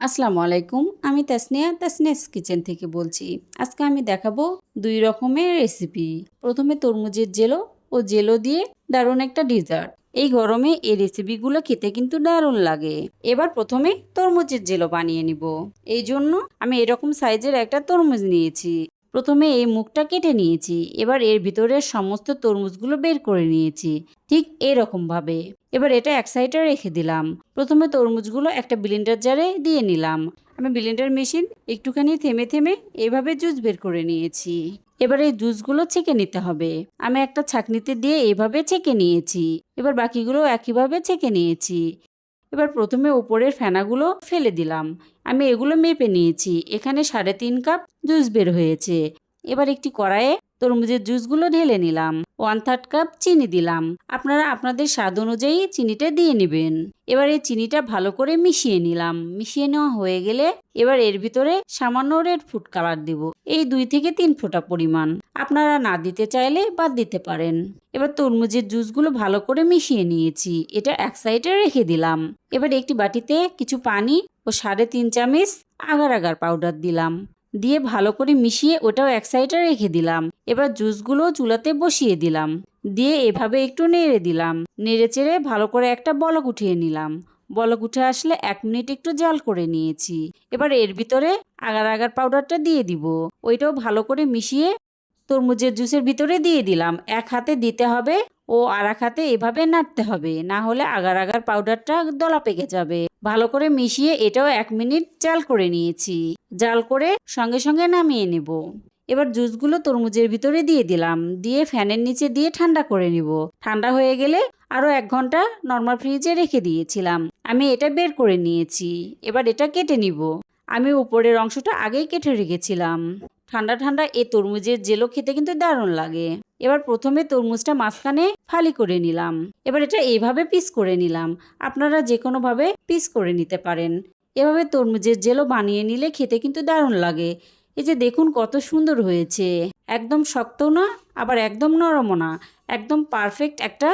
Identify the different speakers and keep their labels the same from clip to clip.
Speaker 1: আসসালামু আলাইকুম, আমি তাসনিয়া, তাসনিয়াস কিচেন থেকে বলছি। আজকে আমি দেখাবো দুই রকমের রেসিপি। প্রথমে তরমুজের জেলো ও জেলো দিয়ে দারুণ একটা ডিজার্ট। এই গরমে এই রেসিপিগুলো খেতে কিন্তু দারুণ লাগে। এবার প্রথমে তরমুজের জেলো বানিয়ে নিব। এই জন্য আমি এরকম সাইজের একটা তরমুজ নিয়েছি। প্রথমে এই মুখটা কেটে নিয়েছি, এবার এর ভিতরের সমস্ত তরমুজগুলো বের করে নিয়েছি, ঠিক এরকম ভাবে। এবার এটা এক সাইডে রেখে দিলাম। প্রথমে তরমুজগুলো একটা ব্লিন্ডার জারে দিয়ে নিলাম। আমি ব্লিন্ডার মেশিন একটুখানি থেমে থেমে এভাবে জুস বের করে নিয়েছি। এবার এই জুসগুলো ছেঁকে নিতে হবে। আমি একটা ছাকনিতে দিয়ে এভাবে ছেঁকে নিয়েছি। এবার বাকিগুলো একইভাবে ছেঁকে নিয়েছি। এবার প্রথমে উপরের ফেনাগুলো ফেলে দিলাম। আমি এগুলো মেপে নিয়েছি। এখানে সাড়ে তিন কাপ জুস বের হয়েছে। এবার একটি কড়াইয়ে তরমুজের জুসগুলো ঢেলে নিলাম। ওয়ান থার্ড কাপ চিনি দিলাম। আপনারা আপনাদের স্বাদ অনুযায়ী চিনিটা দিয়ে নেবেন। এবার এই চিনিটা ভালো করে মিশিয়ে নিলাম। মিশিয়ে নেওয়া হয়ে গেলে এবার এর ভিতরে সামান্য রেড ফুড কালার দিব। এই দুই থেকে তিন ফোঁটা পরিমাণ। আপনারা না দিতে চাইলে বাদ দিতে পারেন। এবার তরমুজের জুসগুলো ভালো করে মিশিয়ে নিয়েছি। এটা এক সাইডে রেখে দিলাম। এবার একটি বাটিতে কিছু পানি ও সাড়ে তিন চামচ আগার আগার পাউডার দিলাম। দিয়ে ভালো করে মিশিয়ে ওটাও এক সাইডে রেখে দিলাম। এবার জুসগুলো চুলাতে বসিয়ে দিলাম। দিয়ে এভাবে একটু নেড়ে দিলাম। নেড়ে চেড়ে ভালো করে একটা বলক উঠিয়ে নিলাম। বলক উঠে আসলে এক মিনিট একটু জাল করে নিয়েছি। এবার এর ভিতরে আগার আগার পাউডারটা দিয়ে দিব। ওইটাও ভালো করে মিশিয়ে তরমুজের জুসের ভিতরে দিয়ে দিলাম। এক হাতে দিতে হবে ও আর এক হাতে এভাবে নাড়তে হবে। না হলে আগার আগার পাউডারটা দলা পেকে যাবে। ভালো করে মিশিয়ে এটাও এক মিনিট জাল করে নিয়েছি। জাল করে সঙ্গে সঙ্গে নামিয়ে নেব। এবার জুসগুলো তরমুজের ভিতরে দিয়ে দিলাম। দিয়ে ফ্যানের নিচে দিয়ে ঠান্ডা করে নিব। ঠান্ডা হয়ে গেলে আরও এক ঘণ্টা নর্মাল ফ্রিজে রেখে দিয়েছিলাম। আমি এটা বের করে নিয়েছি। এবার এটা কেটে নিব। আমি উপরের অংশটা আগেই কেটে রেখেছিলাম। ঠান্ডা ঠান্ডা এই তরমুজের জেলো খেতে কিন্তু দারুণ লাগে। এবার প্রথমে তরমুজটা মাঝখানে ফালি করে নিলাম। এবার এটা এইভাবে পিস করে নিলাম। আপনারা যে কোনোভাবে পিস করে নিতে পারেন। এভাবে তরমুজের জেলো বানিয়ে নিলে খেতে কিন্তু দারুণ লাগে। এই যে দেখুন কত সুন্দর হয়েছে। একদম শক্ত না, আবার একদম নরমও না। একদম পারফেক্ট একটা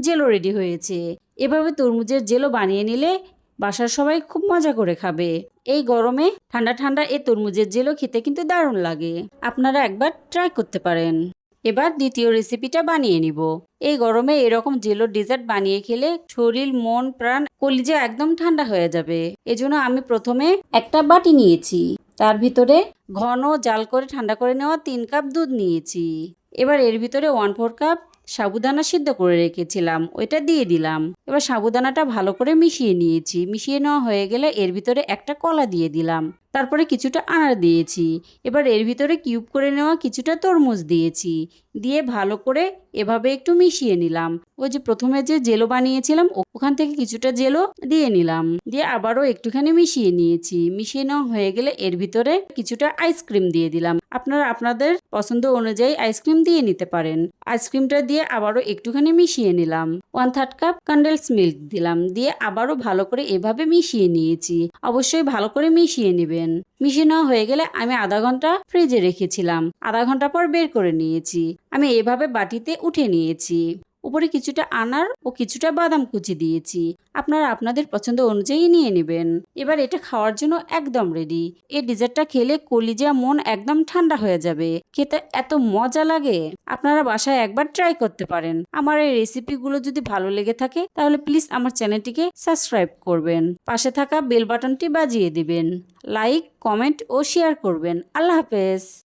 Speaker 1: জেলো রেডি হয়েছে। এভাবে তরমুজের জেলো বানিয়ে নিলে বাসার সবাই খুব মজা করে খাবে। এই গরমে ঠান্ডা ঠান্ডা এই তরমুজের জেলো খেতে কিন্তু দারুণ লাগে। আপনারা একবার ট্রাই করতে পারেন। এবার দ্বিতীয় রেসিপিটা বানিয়ে নিব। এই গরমে এরকম জেলো ডেজার্ট বানিয়ে খেলে শরীর, মন, প্রাণ, কলিজা একদম ঠান্ডা হয়ে যাবে। এজন্য আমি প্রথমে একটা বাটি নিয়েছি। তার ভিতরে ঘন জাল করে ঠান্ডা করে নেওয়া তিন কাপ দুধ নিয়েছি। এবার এর ভিতরে ওয়ান ফোর কাপ সাবুদানা সিদ্ধ করে রেখেছিলাম, ওইটা দিয়ে দিলাম। এবার সাবুদানাটা ভালো করে মিশিয়ে নিয়েছি। মিশিয়ে নেওয়া হয়ে গেলে এর ভিতরে একটা কলা দিয়ে দিলাম। তারপরে কিছুটা আনার দিয়েছি। এবার এর ভিতরে কিউব করে নেওয়া কিছুটা তরমুজ দিয়েছি। দিয়ে ভালো করে এভাবে একটু মিশিয়ে নিলাম। ওই যে প্রথমে যে জেলো বানিয়েছিলাম ওখান থেকে কিছুটা জেলো দিয়ে নিলাম। দিয়ে আবারও একটুখানি মিশিয়ে নিয়েছি। মিশিয়ে নেওয়া হয়ে গেলে এর ভিতরে কিছুটা আইসক্রিম দিয়ে দিলাম। আপনারা আপনাদের পছন্দ অনুযায়ী আইসক্রিম দিয়ে নিতে পারেন। আইসক্রিমটা দিয়ে আবারও একটুখানি মিশিয়ে নিলাম। One third cup condensed milk দিলাম। দিয়ে আবারও ভালো করে এভাবে মিশিয়ে নিয়েছি। অবশ্যই ভালো করে মিশিয়ে নেবেন। মিশিয়ে নেওয়া হয়ে গেলে আমি আধা ঘণ্টা ফ্রিজে রেখেছিলাম। আধা ঘণ্টা পর বের করে নিয়েছি। আমি এভাবে বাটিতে উঠে নিয়েছি। উপরে কিছুটা আনার ও কিছুটা বাদাম কুচি দিয়েছি। আপনারা আপনাদের পছন্দ অনুযায়ী নিয়ে নেবেন। এবার এটা খাওয়ার জন্য একদম রেডি এই ডিজার্টটা খেলে কলিজা মন একদম ঠান্ডা হয়ে যাবে। খেতে এত মজা লাগে। আপনারা বাসায় একবার ট্রাই করতে পারেন। আমার এই রেসিপিগুলো যদি ভালো লেগে থাকে, তাহলে প্লিজ আমার চ্যানেলটিকে সাবস্ক্রাইব করবেন। পাশে থাকা বেল বাটনটি বাজিয়ে দিবেন। লাইক কমেন্ট ও শেয়ার করবেন। আল্লাহ হাফেজ।